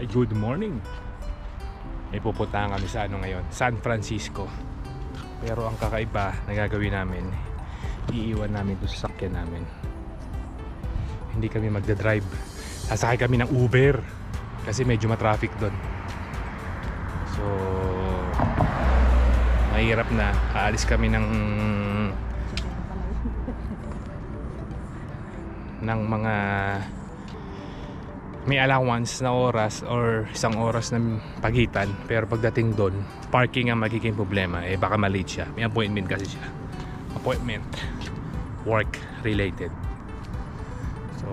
Hi, good morning. May pupuntahan kami sa ano ngayon, San Francisco. Pero ang kakaiba na gagawin namin, iiwan namin ito sa sakyan namin. Hindi kami magdadrive. Sasakay kami ng Uber kasi medyo matraffic doon. So, mahirap na. Aalis kami ng ng mga may allowance na oras or isang oras na pagitan pero pagdating doon parking ang magiging problema. Eh baka malate siya. May appointment kasi siya. Appointment. Work related. So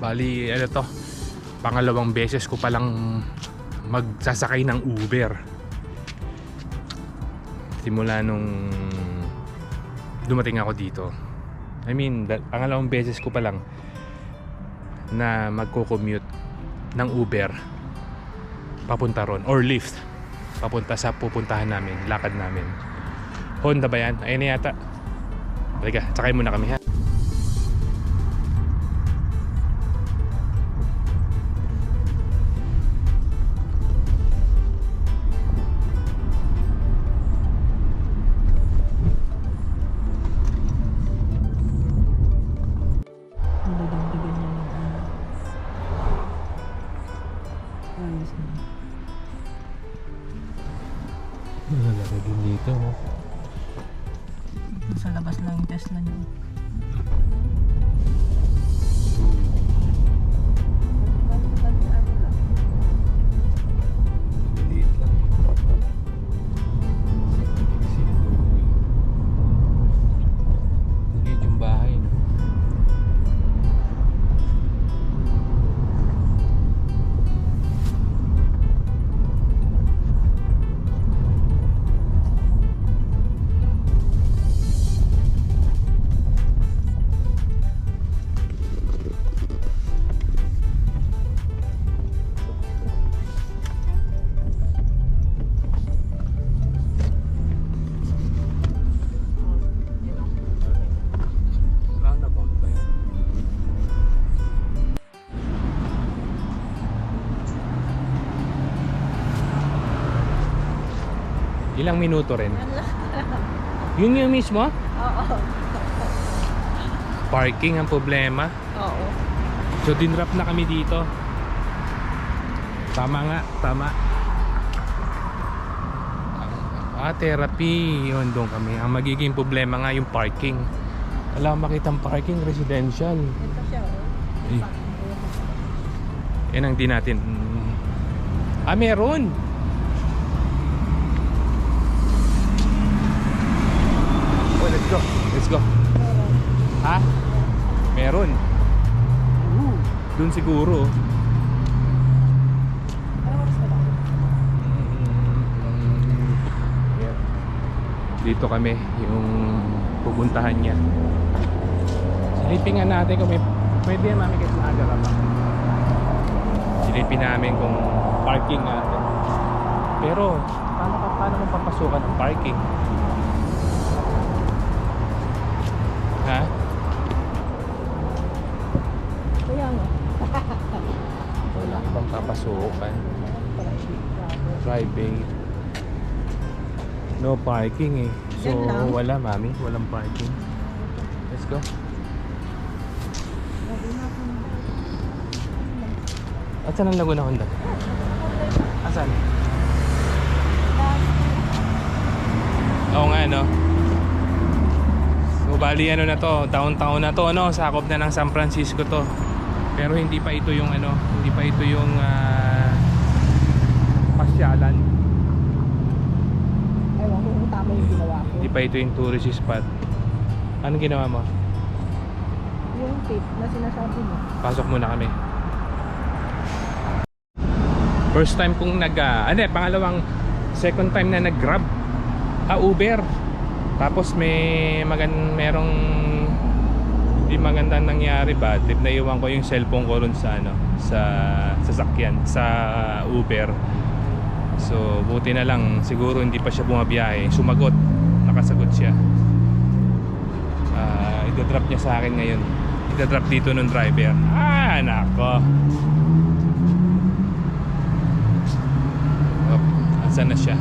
bali ano to? Pangalawang beses ko palang magsasakay ng Uber. Simula nung dumating ako dito. I mean pangalawang beses ko pa lang na magko-commute ng Uber papunta ron or Lyft papunta sa pupuntahan namin, lakad namin. Honda ba yan? Ayun na yata. Halika, sakay muna kami ha. Ilang minuto rin? Yun yung mismo? Oo. Parking ang problema. Oo. So dinrap na kami dito. Tama nga, tama. Ah, therapy. Yun doon kami. Ang magiging problema nga yung parking. Wala akong makitang parking residential. Ito siya, oh. Eh. Yan ang di natin. Ah, meron! Oh, let's go. Let's go. Ha? Meron. Uh, Doon siguro. Ano? Mm, yeah. Dito kami yung pupuntahan niya. Silipin nga natin kung may pwede yan mami kahit maaga ka pa. Silipin namin kung parking natin. Pero paano paano mo papasukan ang parking? Private. Private. No parking eh. So wala mami, walang parking. Let's go. At saan ang Laguna Honda? Asan? Oo nga no. So bali ano na to, downtown na to no, sakop na ng San Francisco to. Pero hindi pa ito yung ano, hindi pa ito yung ah, pasyalan. Ewan ko kung tama yung ginawa ko. Hindi pa ito yung tourist spot. Anong ginawa mo? Yung tip na sinasabi mo. Pasok muna kami. First time kong nag uh, ano eh, pangalawang second time na nag-grab. Ah, Uber. Tapos may magan merong hindi magandang nangyari ba trip na iwan ko yung cellphone ko ron sa ano sa sasakyan sa Uber so buti na lang siguro hindi pa siya bumabiyahe sumagot nakasagot siya. Ah, uh, idadrop niya sa akin ngayon. Idadrop dito ng driver. Ah nako. Oh, asan na siya?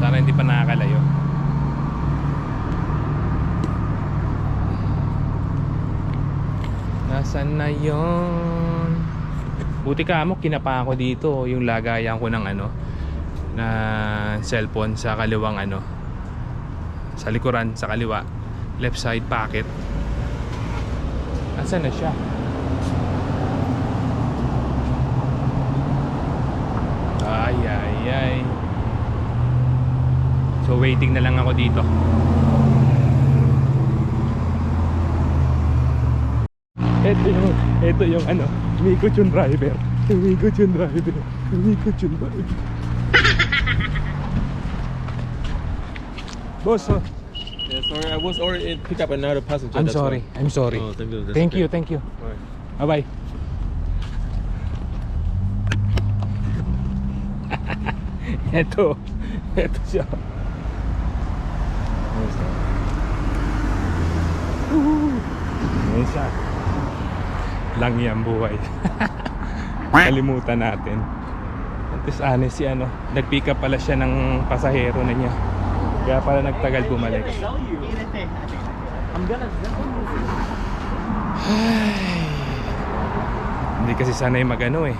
Sana hindi pa nakakalayo. Nasaan na yon? Buti ka mo, kinapa ako dito. Yung lagayan ko ng ano na cellphone sa kaliwang ano sa likuran, sa kaliwa left side pocket Asan na siya? Ay, ay, ay. So, waiting na lang ako dito. Ito yung, ito yung ano, umikot yung driver. Umikot yung driver. Umikot yung driver. Boss, oh, Yeah, sorry, I was already pick up another passenger. I'm that's sorry. why. I'm sorry. Oh, thank you. that's Thank okay. you, thank you. Alright. Bye-bye. eto. Eto siya. Ayan siya. Woohoo! Ayan siya. Lang yan buhay. Kalimutan natin. At least honest si ano, nag-pick up pala siya ng pasahero na niya. Kaya pala nagtagal bumalik. Hindi kasi sanay magano eh.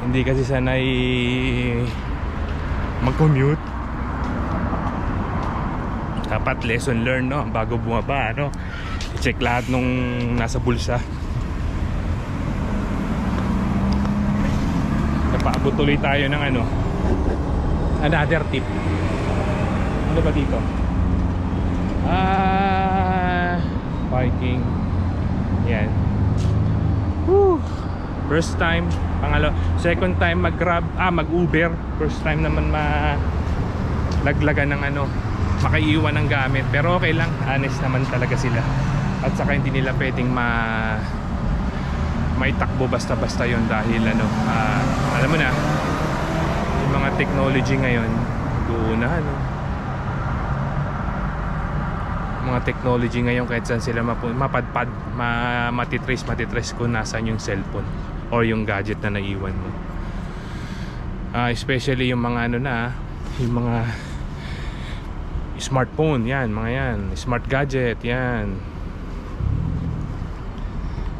Hindi kasi sanay mag-commute. Dapat lesson learned no bago bumaba no. I-check lahat nung nasa bulsa. Napaabot tuloy tayo ng ano. Another tip. Ano ba dito? Ah, parking. Yan. Whew. First time, pangalo, second time mag-grab, ah mag-Uber. First time naman ma laglagan ng ano, makaiiwan ng gamit. Pero okay lang, honest naman talaga sila. At saka hindi nila pwedeng ma maitakbo basta-basta yon dahil ano, ah, alam mo na, yung mga technology ngayon, doon na ano, mga technology ngayon kahit saan sila mapadpad ma matitrace matitrace kung nasan yung cellphone or yung gadget na naiwan mo. Ah, especially yung mga ano na yung mga smartphone yan mga yan smart gadget yan.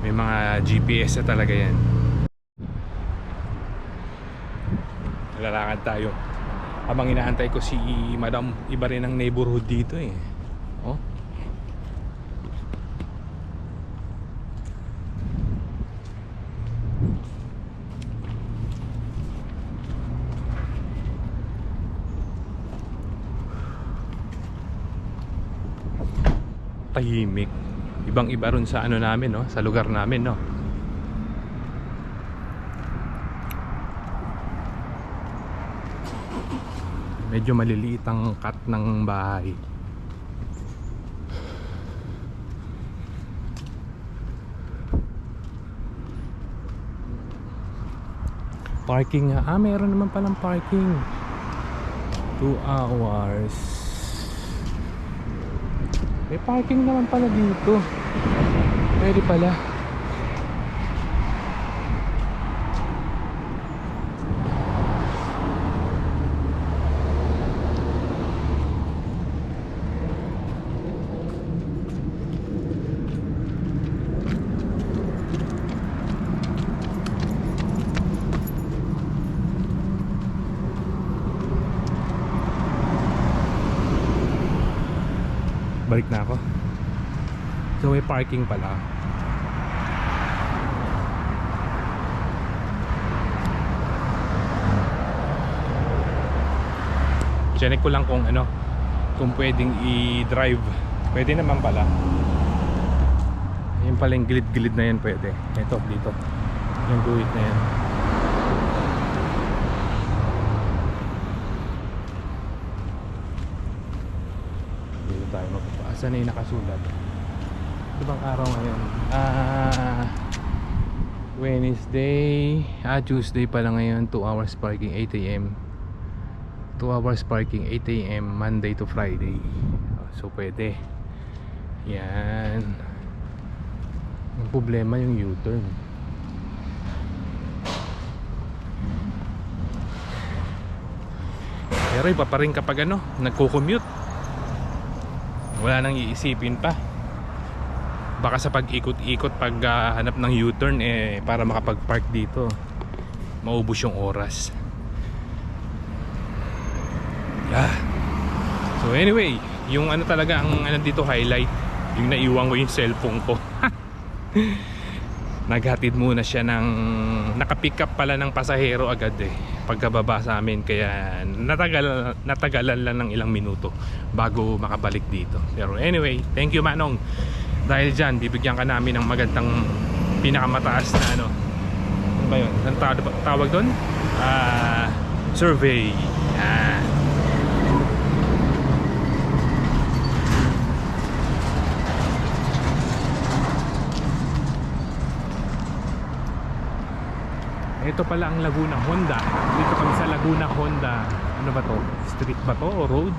May mga GPS na talaga yan. Lalakad tayo. Habang inaantay ko si madam iba rin ang neighborhood dito eh tahimik ibang iba ron sa ano namin no? Sa lugar namin no? Medyo maliliit ang cut ng bahay. Parking ah meron naman palang parking. 2 hours may parking naman pala dito. Pwede pala. Balik na ako. So may parking pala. Check ko lang kung ano kung pwedeng i-drive. Pwede naman pala. Yung pala yung gilid-gilid na yan pwede. Ito dito. Yung guhit na yan. Dito tayo magpapa. Saan na yung nakasulat? Ito bang araw ngayon? Ah... Wednesday. Ah, Tuesday pala ngayon. 2 hours parking 8am 2 hours parking 8am Monday to Friday. So pwede. Yan. Ang problema yung U-turn. Pero iba pa rin kapag ano, nagko-commute. Wala nang iisipin pa. Baka sa pag-ikot-ikot, pag ah, hanap ng U-turn, eh, para makapag-park dito, maubos yung oras. Yeah. So anyway, yung ano talaga, ang ano dito highlight, yung naiwan ko yung cellphone ko. Naghatid muna siya ng nakapick up pala ng pasahero agad eh pagkababa sa amin kaya natagal natagalan lang ng ilang minuto bago makabalik dito. Pero anyway, thank you Manong. Dahil diyan bibigyan ka namin ng magandang pinakamataas na ano. Ano ba 'yun? Ang tawag, doon? Ah, survey. Ah. Ito pala ang Laguna Honda. Dito kami sa Laguna Honda. Ano ba to? Street ba to o road?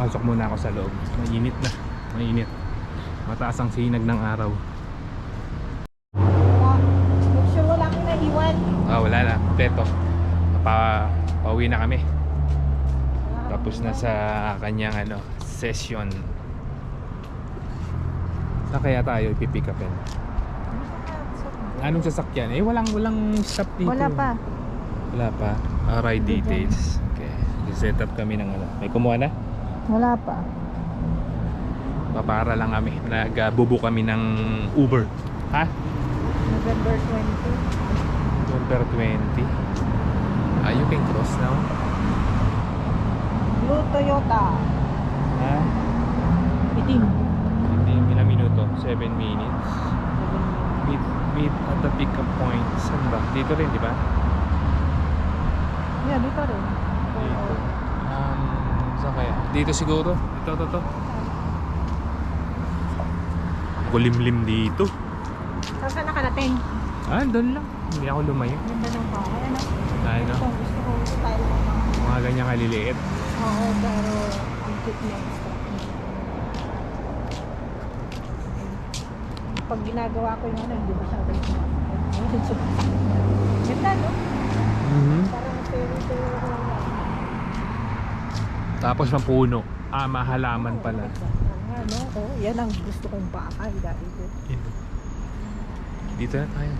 Pasok muna ako sa loob. Mainit na. Mainit. Mataas ang sinag ng araw. Make sure wala kang naiwan. Ah, wala na. Kompleto. Pa pauwi na kami. Tapos na sa kanyang ano, session. Saan kaya tayo ipipick upin? Anong sasakyan? Eh, walang walang stop dito. Wala pa. Wala pa. Ah, ride details. Okay. Set up kami ng ano. May kumuha na? Wala pa. Papara lang kami. Nagbubo kami ng Uber. Ha? November 20. November 20. Ah, you can cross now. Blue Toyota. Ha? Itim. Hindi, ilang minuto? 7 minutes. Meet, meet at the pickup point. Saan ba? Dito rin, di ba? Yeah, dito rin. Dito. Um, saan kaya? Dito siguro. Ito, ito, ito. Kulimlim dito. Saan saan nakarating? Ah, doon lang. Hindi ako lumayo. Ganda ng bahay. Ano? Dahil gusto ko style ng mga. ganyan kaliliit. Oo, pero ang cute structure. Pag ginagawa ko yung ano, hindi masyado yung Ganda, no? Mhm. Parang pero-pero ko Tapos mapuno. Ah, mahalaman pala. Ano, oh, yan ang gusto kong bakal dahil Dito na tayo.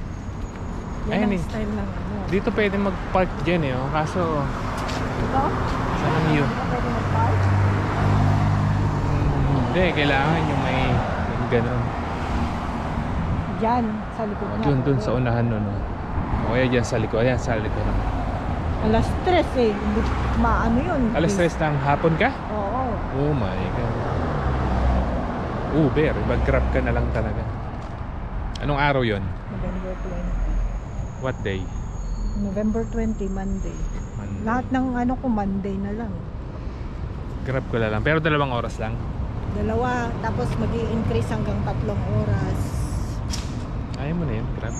yan Ayun ang eh. style ng ano. Dito pwede mag-park dyan eh. oh. Kaso, Ito? saan ang yun? Dito pwede mag-park? Hmm, Hindi, kailangan yung may yung ganun. Diyan, sa likod na. Doon, doon sa unahan nun. Oh. O kaya dyan sa likod. Ayan, sa likod. Alas stress eh. Hindi maano yun. Alas 3 ng hapon ka? Oo. Oh my God. Uber, mag-grab ka na lang talaga. Anong araw yon? November 20. What day? November 20, Monday. Monday. Lahat ng ano ko, Monday na lang. Grab ko na lang. Pero dalawang oras lang. Dalawa, tapos mag increase hanggang tatlong oras. Ayaw mo na yun, grab.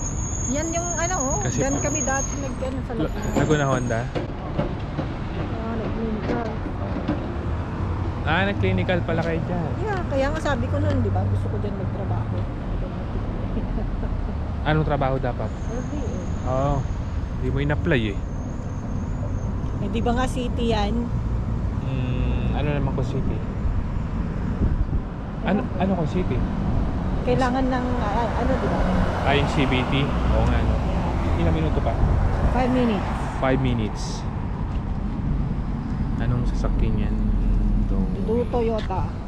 Yan yung ano, oh. Kasi Diyan kami dati nag ano, sa La- Laguna. Laguna Honda. Ah, nag-clinical. Ah, nag-clinical pala kayo dyan. Yeah, kaya nga sabi ko nun, di ba? Gusto ko dyan magtrabaho. Anong trabaho dapat? Eh. Oo. Oh, hindi mo in-apply eh. Eh, di ba nga city yan? Hmm, ano naman ko city? Ano, ano ko city? Kailangan ng, ah, ano di ba? Ah, yung CBT? Oo nga, no. Ilang minuto pa? 5 minutes. 5 minutes. Anong sasakyan yan? Do Toyota.